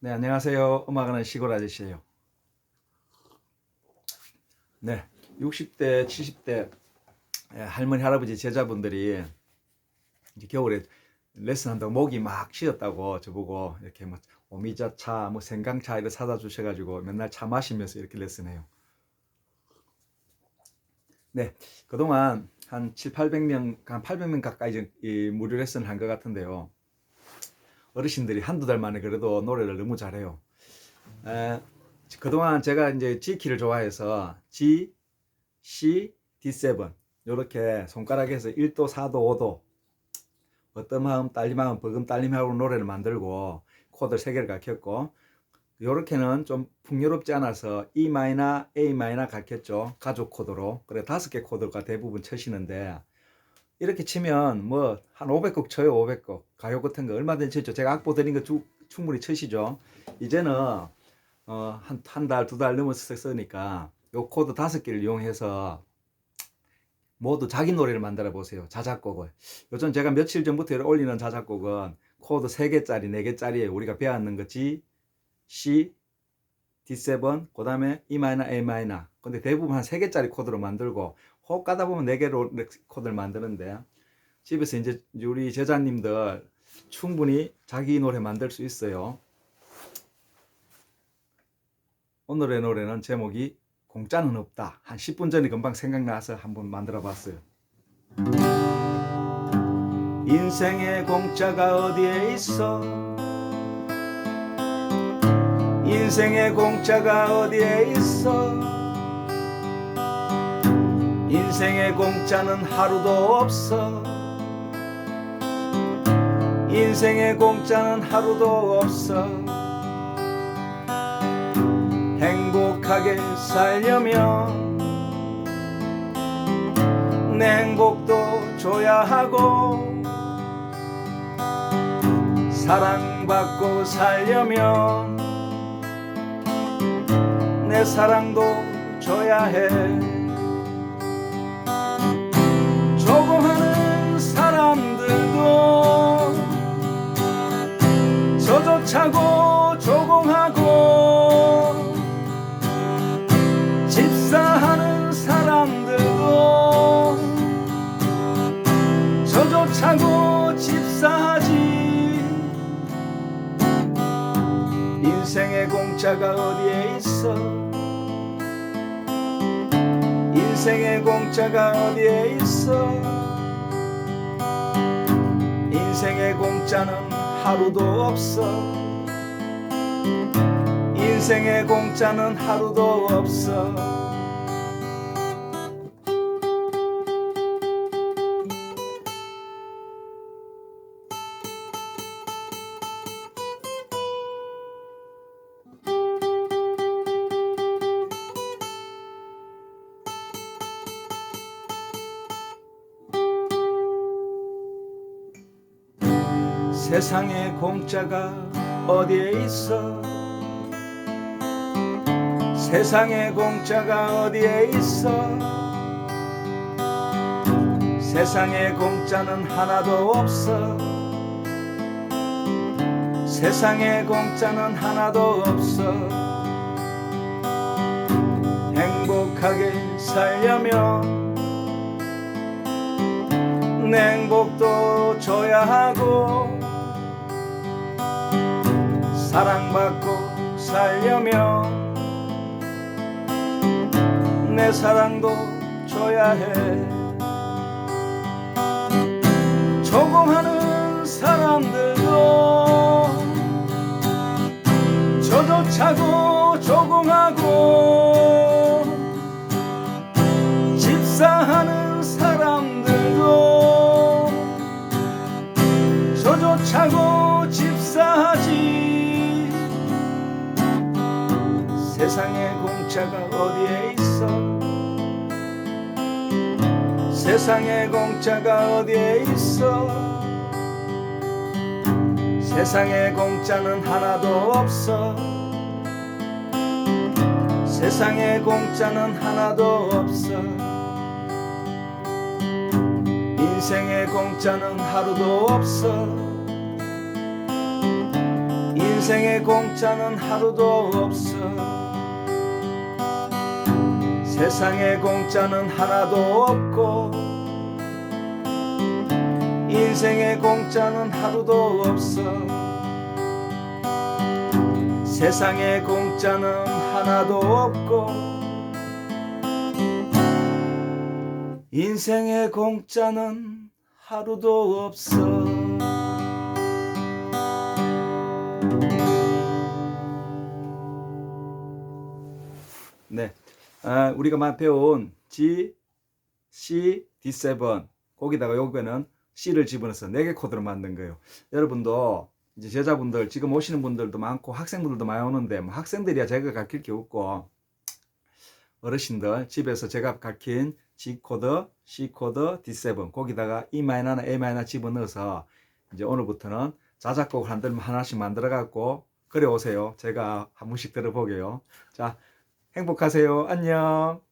네, 안녕하세요. 음악하는 시골 아저씨예요. 네, 60대, 70대 예, 할머니, 할아버지 제자분들이 이제 겨울에 레슨 한다고 목이 막 쉬었다고 저보고 이렇게 뭐 오미자차, 뭐 생강차 이렇게 사다 주셔가지고 맨날 차 마시면서 이렇게 레슨해요. 네, 그동안 한 7, 800명, 한 800명 가까이 무료 레슨을 한 것 같은데요. 어르신들이 한두 달 만에 그래도 노래를 너무 잘해요. 에, 그동안 제가 이제 G키를 좋아해서 G, C, D7 이렇게 손가락에서 1도, 4도, 5도 어떤 마음, 딸리 마음, 버금 딸림 하고 노래를 만들고 코드 3개를 가르쳤고 요렇게는 좀 풍요롭지 않아서 E 마이너, A 마이너 가르쳤죠. 가족 코드로. 그래 다섯 개 코드가 대부분 쳐시는데 이렇게 치면 뭐 한 500곡 쳐요 500곡 가요 같은 거 얼마든지 쳤죠 제가 악보 드린 거 주, 충분히 치시죠. 이제는 어, 한 한 달 두 달 넘어서 쓰니까 요 코드 다섯 개를 이용해서 모두 자기 노래를 만들어 보세요. 자작곡을. 요즘 제가 며칠 전부터 올리는 자작곡은 코드 3개짜리 4개짜리에 우리가 배웠는 거 G, C, D7 그 다음에 E 마이너 A 마이너 근데 대부분 한 3개짜리 코드로 만들고 호흡 가다 보면 4개로 코드를 만드는데 집에서 이제 우리 제자님들 충분히 자기 노래 만들 수 있어요. 오늘의 노래는 제목이 공짜는 없다. 한 10분 전에 금방 생각나서 한번 만들어 봤어요. 인생의 공짜가 어디에 있어? 인생의 공짜가 어디에 있어? 인생의 공짜는 하루도 없어. 인생의 공짜는 하루도 없어. 행복하게 살려면 내 행복도 줘야 하고 사랑받고 살려면 내 사랑도 줘야 해. 저조차고 조공하고 집사하는 사람들도 저조 차고 집사하지. 인생의 공짜가 어디에 있어? 인생의 공짜가 어디에 있어? 인생의 공짜는 하루도 없어. 인생의 공짜는 하루도 없어 세상에 공짜가 어디에 있어? 세상에 공짜가 어디에 있어? 세상에 공짜는 하나도 없어. 세상에 공짜는 하나도 없어. 행복하게 살려면 내 행복도 살려면 내 사랑도 줘야 해. 조공하는 사람들도 저조차고 조공하고 세상에 공짜가 어디에 있어? 세상에 공짜는 하나도 없어. 세상에 공짜는 하나도 없어. 인생에 공짜는 하루도 없어. 인생에 공짜는 하루도 없어. 세상에 공짜는 하나도 없고 인생에 공짜는 하루도 없어. 세상에 공짜는 하나도 없고 인생에 공짜는 하루도 없어. 네, 아, 우리가 만 배운 G, C, D7 거기다가 여기에는 C를 집어넣어서 4개 코드로 만든 거예요. 여러분도 이제 제자분들 지금 오시는 분들도 많고 학생분들도 많이 오는데 뭐 학생들이야 제가 가르칠 게 없고 어르신들 집에서 제가 가르친 G 코드, C 코드, D7 거기다가 E 마이너나 A 마이너 집어넣어서 이제 오늘부터는 자작곡 한들 하나씩 만들어 갖고 그래 오세요. 제가 한 번씩 들어보게요. 자, 행복하세요. 안녕.